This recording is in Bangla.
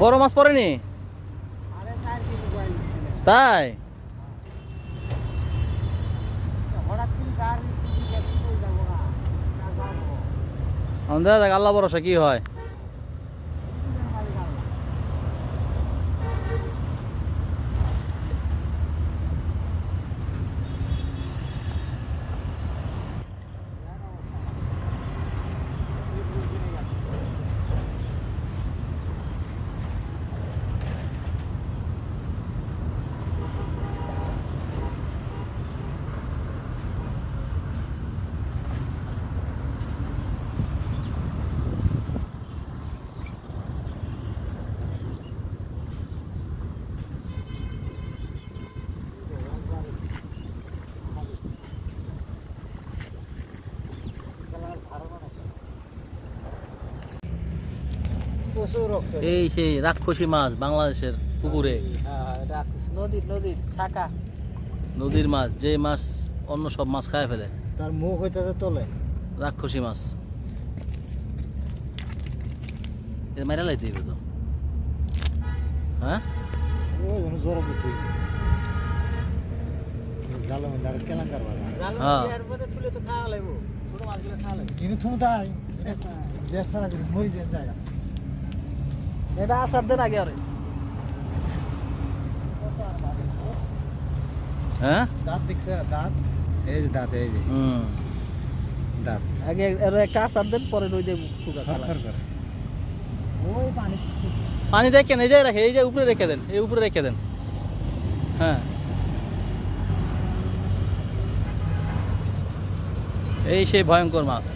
বড় মাছ পড়েনি? তাই? আল্লাহ ভরসা কি হয়? এই সেই রাক্ষসী মাছ বাংলাদেশের পুকুরে। হ্যাঁ নদীর নদীর শাখা। নদীর মাছ যে মাছ অন্য সব মাছ খায় ফেলে। তার মুখ হইতে তোলে। রাক্ষসী মাছ। এ মেরা লাইতে তো। হ্যাঁ? বুঝি কিন্তু তুমি তাই দেশ সারা এটা আসার দেন আগে আরে। হ্যাঁ? দাঁত দেখছে দাঁত। এই যে দাঁত এই যে। হুম। দাঁত। আগে এর একটা আসার দেন পরে রই দেব সুগা খরখর করে। ওই পানি পানি দেখেন এই যে রাখে এই যে উপরে রেখে দেন এই উপরে রেখে দেন। হ্যাঁ। এই সেই ভয়ঙ্কর মাছ।